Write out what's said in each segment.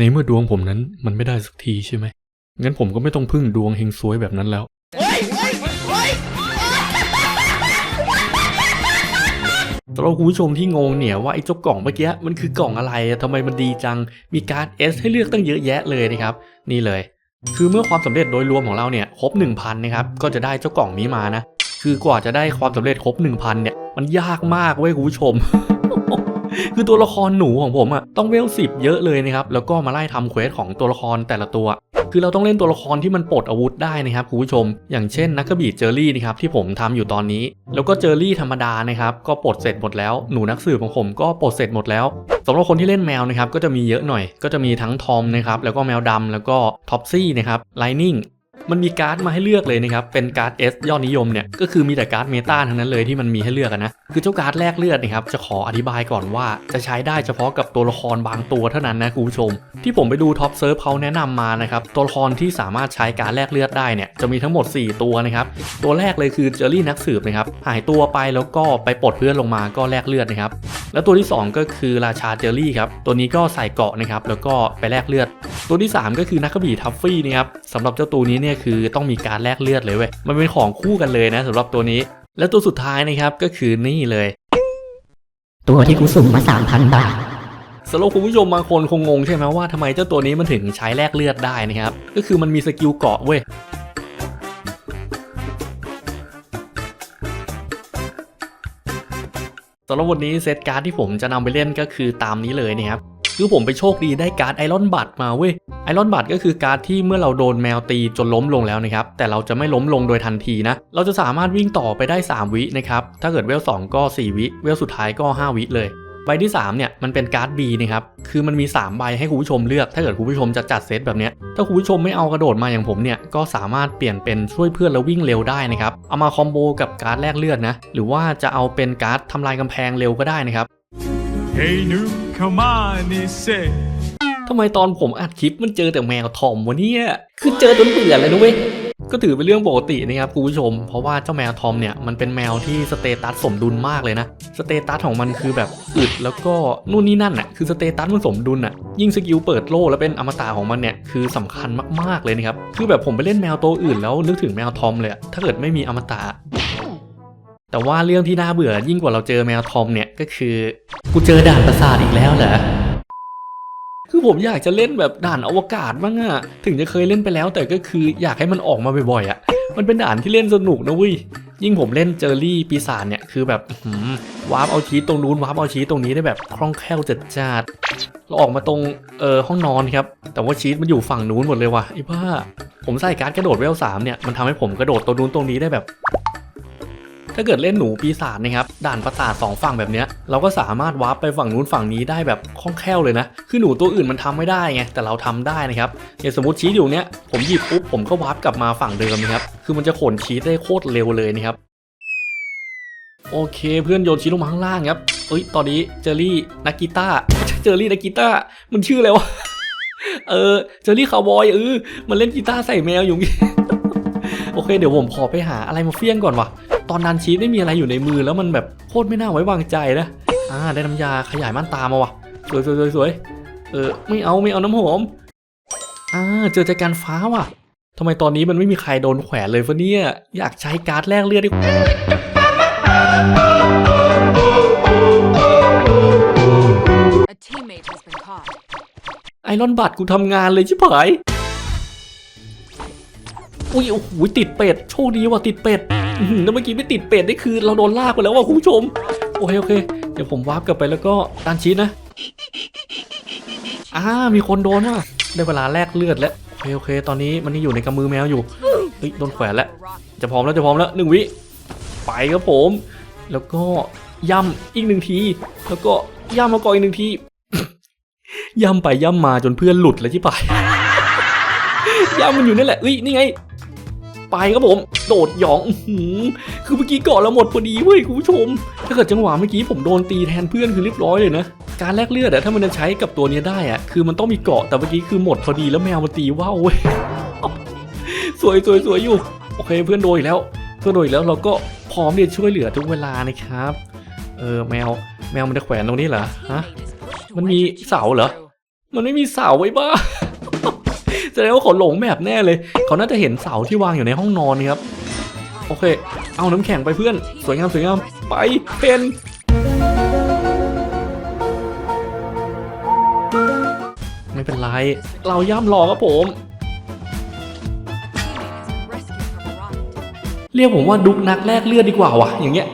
ในเมื่อดวงผมนั้นมันไม่ได้สักทีใช่ไหม งั้นผมก็ไม่ต้องพึ่งดวงเฮงซวยแบบนั้นแล้ว สำหรับคุณผู้ชมที่งงเนี่ยว่าไอ้เจ้ากล่องเมื่อกี้มันคือกล่องอะไรทำไมมันดีจัง มีการ์ด S ให้เลือกตั้งเยอะแยะเลยนะครับ นี่เลย คือเมื่อความสำเร็จโดยรวมของเราเนี่ยครบ 1,000 นะครับ ก็จะได้เจ้ากล่องนี้มานะ คือกว่าจะได้ความสำเร็จครบ 1,000 เนี่ย มันยากมากเว้ยคุณผู้ชม คือตัวละครหนูของผมอะต้องเวลสิบเยอะเลยนะครับ แล้วก็มาไล่ทำเควสของตัวละครแต่ละตัว คือเราต้องเล่นตัวละครที่มันปลดอาวุธได้นะครับคุณผู้ชม อย่างเช่นนักกระบี่เจอรี่นะครับที่ผมทำอยู่ตอนนี้ แล้วก็เจอรี่ธรรมดานะครับก็ปลดเสร็จหมดแล้ว หนูนักสืบของผมก็ปลดเสร็จหมดแล้วสำหรับคนที่เล่นแมวนะครับก็จะมีเยอะหน่อย ก็จะมีทั้งทอมนะครับแล้วก็แมวดำแล้วก็ท็อปซี่นะครับไลนิ่ง มันมีการ์ดมาให้เลือกเลยนะครับ เป็นการ์ด S ยอดนิยมเนี่ย ก็คือมีแต่การ์ดเมตาทั้งนั้นเลยที่มันมีให้เลือกนะ คือเจ้าการ์ดแลกเลือดนะครับ จะขออธิบายก่อนว่าจะใช้ได้เฉพาะกับตัวละครบางตัวเท่านั้นนะคุณผู้ชม ที่ผมไปดูท็อปเซิร์ฟเขาแนะนำมานะครับ ตัวละครที่สามารถใช้การดแลกเลือดได้เนี่ย จะมีทั้งหมด 4 ตัวนะครับ ตัวแรกเลยคือเจอรี่นักสืบนะครับ หายตัวไปแล้วก็ไปปลดเพื่อนลงมาก็แลกเลือดนะครับ แล้วตัวที่ 2 ก็คือราชาเจอรี่ครับ ตัวนี้ก็ใส่เกาะนะครับ แล้วก็ไปแลกเลือด ตัวที่ 3 ก็คือนักกระบี่ทัฟฟี่นะครับสำหรับเจ้าตัวนี้เนี่ยคือต้องมีการแลกเลือดเลยเว้ยมันเป็นของคู่กันเลยนะสำหรับตัวนี้ และตัวสุดท้ายนะครับก็คือนี่เลย ตัวที่กูสุ่มมาสามพันบาทสำหรับคุณผู้ชมบางคนคงงงใช่ไหมว่าทำไมเจ้าตัวนี้มันถึงใช้แลกเลือดได้นะครับ ก็คือมันมีสกิลเกราะเว้ยสำหรับวันนี้เซตการ์ดที่ผมจะนำไปเล่นก็คือตามนี้เลยนะครับ คือผมไปโชคดีได้การ์ดไอรอนบัตมาเว้ยไอรอนบัตก็คือการ์ดที่เมื่อเราโดนแมวตีจนล้มลงแล้วนะครับ แต่เราจะไม่ล้มลงโดยทันทีนะ เราจะสามารถวิ่งต่อไปได้ 3 วินะครับ ถ้าเกิดเวล2ก็ 4 วิ เวลสุดท้ายก็ 5 วิเลยใบที่3เนี่ยมันเป็นการ์ด B นะครับ คือมันมี 3 ใบให้คุณผู้ชมเลือก ถ้าเกิดคุณผู้ชมจะจัดเซตแบบเนี้ยถ้าคุณผู้ชมไม่เอากระโดดมาอย่างผมเนี่ย ก็สามารถเปลี่ยนเป็นช่วยเพื่อนแล้ววิ่งเร็วได้นะครับ เอามาคอมโบกับการ์ดแลกเลือดนะ หรือว่าจะเอาเป็นการ์ดทำลายกำแพงเร็วก็ได้นะครับ Hey new, come on, it's say. ทำไมตอนผมอัดคลิปมันเจอแต่แมวทอมวะเนี่ยคือเจอจนเบื่อเลยนะเว้ยก็ถือเป็นเรื่องปกตินะครับคุณผู้ชม เพราะว่าเจ้าแมวทอมเนี่ยมันเป็นแมวที่สเตตัสสมดุลมากเลยนะ สเตตัสของมันคือแบบอึดแล้วก็นู่นนี่นั่นอะคือสเตตัสมันสมดุลอะยิ่งสกิลเปิดโล่แล้วเป็นอมตะของมันเนี่ยคือสำคัญมากๆเลยนะครับคือแบบผมไปเล่นแมวตัวอื่นแล้วนึกถึงแมวทอมเลยถ้าเกิดไม่มีอมตะ แต่ว่าเรื่องที่น่าเบื่อยิ่งกว่าเราเจอแมวทอมเนี่ยก็คือ กูเจอด่านประสาทอีกแล้วเหรอคือผมอยากจะเล่นแบบด่านอวกาศบ้างอะถึงจะเคยเล่นไปแล้ว แต่ก็คืออยากให้มันออกมาบ่อยๆอะมันเป็นด่านที่เล่นสนุกนะเว้ยยิ่งผมเล่นเจอรี่ปีศาจเนี่ยคือแบบอื้อหือวาร์ปเอาชีตตรงนู้นวาร์ปเอาชีตตรงนี้ได้แบบคล่องแคล่วจัดจ้าดเราออกมาตรงเออห้องนอนครับ แต่ว่าชีตมันอยู่ฝั่งนู้นหมดเลยว่ะไอ้บ้า ผมใส่การ์ดกระโดดเวลสามเนี่ยมันทำให้ผมกระโดดตรงนู้นตรงนี้ได้แบบ ถ้าเกิดเล่นหนูปีศาจนะครับด่านประสาทสองฝั่งแบบเนี้ยเราก็สามารถวาร์ปไปฝั่งนู้นฝั่งนี้ได้แบบคล่องแคล่วเลยนะ คือหนูตัวอื่นมันทำไม่ได้ไงแต่เราทำได้นะครับอย่างสมมติชีสอยู่เนี้ยผมหยิบปุ๊บผมก็วาร์ปกลับมาฝั่งเดิมนะครับคือมันจะขนชีสได้โคตรเร็วเลยนะครับโอเคเพื่อนโยนชีสลงมาข้างล่างครับเอ้ยตอนนี้เจอรี่นักกีตาร์เจอรี่นักกีตาร์มันชื่ออะไรวะเออเจอรี่คาวบอยเออมันเล่นกีตาร์ใส่แมวอยู่โอเคเดี๋ยวผมขอไปหาอะไรมาเฟี้ยงก่อนว่ะ ตอนนั้นชีสไม่มีอะไรอยู่ในมือแล้วมันแบบโคตรไม่น่าไว้วางใจนะอ่าได้น้ำยาขยายม่านตามาว่ะสวยสวยสวยสวยเออไม่เอาไม่เอาน้ำหอมอ่าเจอใจการฟ้าว่ะทำไมตอนนี้มันไม่มีใครโดนแขวนเลยฟะเนี่ยอยากใช้การ์ดแลกเลือดดิ A teammate has been caught. ไอรอนบัตกูทำงานเลยชิบหายอุ้ยโอ้โหติดเป็ด โชคดีว่ะติดเป็ดอื้อหือ แล้วเมื่อกี้ไม่ติดเป็ดนี่คือเราโดนลากไปแล้วว่ะคุณผู้ชม โอเคโอเค เดี๋ยวผมวาร์ปกลับไปแล้วก็ตานชีสนะอ่ามีคนโดนว่ะได้เวลาแลกเลือดแล้วโอเคโอเค ตอนนี้มันยังอยู่ในกำมือแมวอยู่เฮ้ยโดนแขวนแล้วจะพร้อมแล้วจะพร้อมแล้วหนึ่งวิไปครับผม แล้วก็ย่ำอีกหนึ่งที แล้วก็ย่ำมาก่อนอีกหนึ่งทีย่ำไปย่ำมาจนเพื่อนหลุดเลยที่ไปย่ำมันอยู่นั่แหละเอ้ยนี่ไง ไปครับผม โดดหยองคือเมื่อกี้เกาะเราหมดพอดีเว้ยคุณผู้ชม ถ้าเกิดจังหวะเมื่อกี้ผมโดนตีแทนเพื่อนคือเรียบร้อยเลยนะการแลกเลือดอะถ้ามันจะใช้กับตัวนี้ได้อะคือมันต้องมีเกาะแต่เมื่อกี้คือหมดพอดีแล้วแมวมันตีว่าวเว้ยสวยสวยสวยอยู่โอเคเพื่อนโดนอีกแล้ว เพื่อนโดนอีกแล้วเราก็พร้อมที่จะช่วยเหลือทุกเวลานะครับเออแมวแมวมันจะแขวนตรงนี้เหรอฮะมันมีเสาเหรอมันไม่มีเสาไว้บ้า แสดงว่าเขาหลงแบบแน่เลย เขาน่าจะเห็นเสาที่วางอยู่ในห้องนอนนี่ครับ โอเค เอาน้ำแข็งไปเพื่อน สวยงามสวยงาม ไปเพนไม่เป็นไร เราย่ำรอครับผม เรียกผมว่าดุกนักแลกเลือดดีกว่าวะอย่างเงี้ย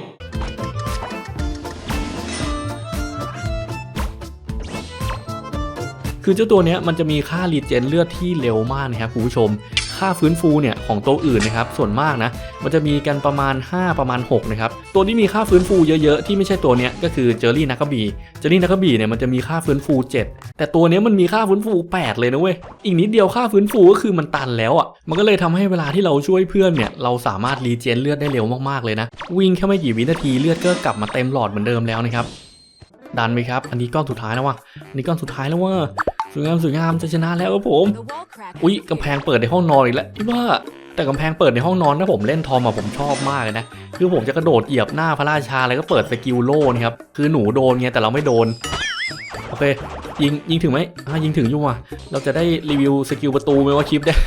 คือเจ้าตัวเนี้ยมันจะมีค่ารีเจนเลือดที่เร็วมากนะครับคุณผู้ชม ค่าฟื้นฟูเนี่ยของตัวอื่นนะครับส่วนมากนะมันจะมีกันประมาณ 5 ประมาณ6นะครับตัวที่มีค่าฟื้นฟูเยอะๆที่ไม่ใช่ตัวเนี้ยก็คือเจอรี่นักบีเจอรี่นักบีเนี่ยมันจะมีค่าฟื้นฟู 7 แต่ตัวเนี้ยมันมีค่าฟื้นฟู 8 เลยนะเว้ยอีกนิดเดียวค่าฟื้นฟูก็คือมันตันแล้วอะมันก็เลยทำให้เวลาที่เราช่วยเพื่อนเนี่ยเราสามารถรีเจนเลือดได้เร็วมากๆเลยนะวิ่งแค่ไม่กี่วินาทีเลือดก็กลับมาเต็มหลอดเหมือนเดิมแล้วนะครับดันไปครับ อันนี้ก้อนสุดท้ายแล้วว่ะอันนี้ก้อนสุดท้ายแล้วว่า สวยงามสวยงามจะชนะแล้วครับผม The wall crack. อุ๊ยกำแพงเปิดในห้องนอนอีกแล้วพี่ว่าแต่กำแพงเปิดในห้องนอนถ้าผมเล่นทอมอะผมชอบมากเลยนะ คือผมจะกระโดดเหยียบหน้าพระราชาแล้วก็เปิดสกิลโล่นี่ครับ คือหนูโดนไงแต่เราไม่โดน โอเค ยิงยิงถึงไหมอ่ายิงถึงอยู่ว่ะ เราจะได้รีวิวสกิลประตูไหมว่าคลิปเนี่ย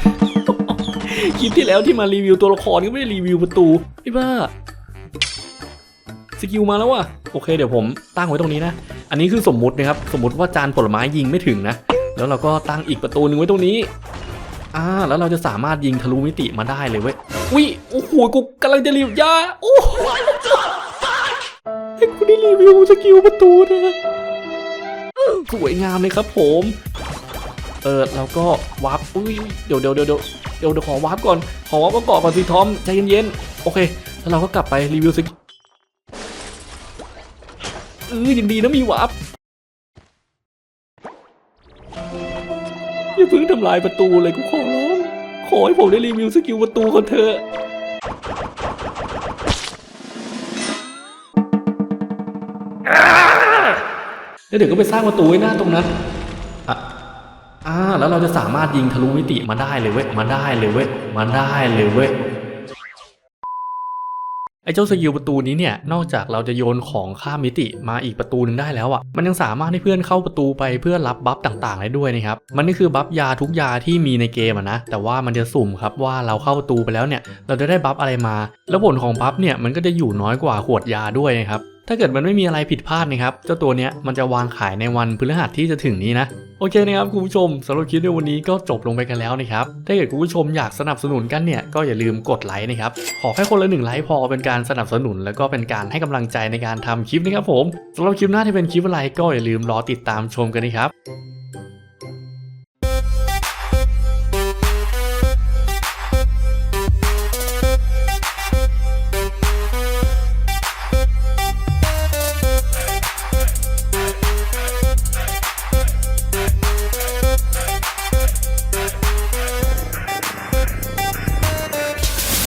คลิปที่แล้วที่มารีวิวตัวละครก็ไม่ได้รีวิวประตูพี่ว่าสกิลมาแล้วว่ะ โอเคเดี๋ยวผมตั้งไว้ตรงนี้นะ อันนี้คือสมมุตินะครับ สมมติว่าจานผลไม้ยิงไม่ถึงนะ แล้วเราก็ตั้งอีกประตูหนึ่งไว้ตรงนี้ อ่า แล้วเราจะสามารถยิงทะลุมิติมาได้เลยเว้ย อุ้ย โอ้โห กูกำลังจะรีวิวยา โอ้โหให้กูได้รีวิวสกิลประตูนะสวยงามเลยครับผม เออแล้วก็วาร์ปอุ้ยเดี๋ยวเดี๋ยวเดี๋ยวเดี๋ยวเดี๋ยวเดี๋ยวขอวาร์ปก่อน ขอวาร์ปประกอบก่อนสิทอม ใจเย็นๆ โอเค แล้วเราก็กลับไปรีวิวสกิลเออยังดีนะมีวาร์ป อย่าเพิ่งทำลายประตูเลยกูขอร้อง ขอให้ผมได้รีวิวสกิลประตูก่อนเถอะแล้วเดี๋ยวก็ไปสร้างประตูไว้หน้าตรงนั้นอะอ่า แล้วเราจะสามารถยิงทะลุมิติมาได้เลยเว้ย มาได้เลยเว้ย มาได้เลยเว้ย ไอ้เจ้าสกิลประตูนี้เนี่ย นอกจากเราจะโยนของข้ามมิติมาอีกประตูหนึ่งได้แล้วอะ่ะ มันยังสามารถให้เพื่อนเข้าประตูไปเพื่อรับบัฟต่างๆได้ด้วยนะครับ มันก็คือบัฟยาทุกยาที่มีในเกมอะนะ แต่ว่ามันจะสุ่มครับว่าเราเข้าประตูไปแล้วเนี่ย เราจะได้บัฟอะไรมา แล้วผลของบัฟเนี่ยมันก็จะอยู่น้อยกว่าขวดยาด้วยนะครับ ถ้าเกิดมันไม่มีอะไรผิดพลาดนะครับ เจ้าตัวเนี้ยมันจะวางขายในวันพฤหัสที่จะถึงนี้นะ โอเคนะครับคุณผู้ชมสำหรับคลิปในวันนี้ก็จบลงไปกันแล้วนะครับ ถ้าเกิดคุณผู้ชมอยากสนับสนุนกันเนี่ยก็อย่าลืมกดไลค์นะครับ ขอแค่คนละหนึ่งไลค์พอเป็นการสนับสนุน แล้วก็เป็นการให้กำลังใจในการทำคลิปนะครับผมสำหรับคลิปหน้าที่เป็นคลิปอะไรก็อย่าลืมรอติดตามชมกันนะครับ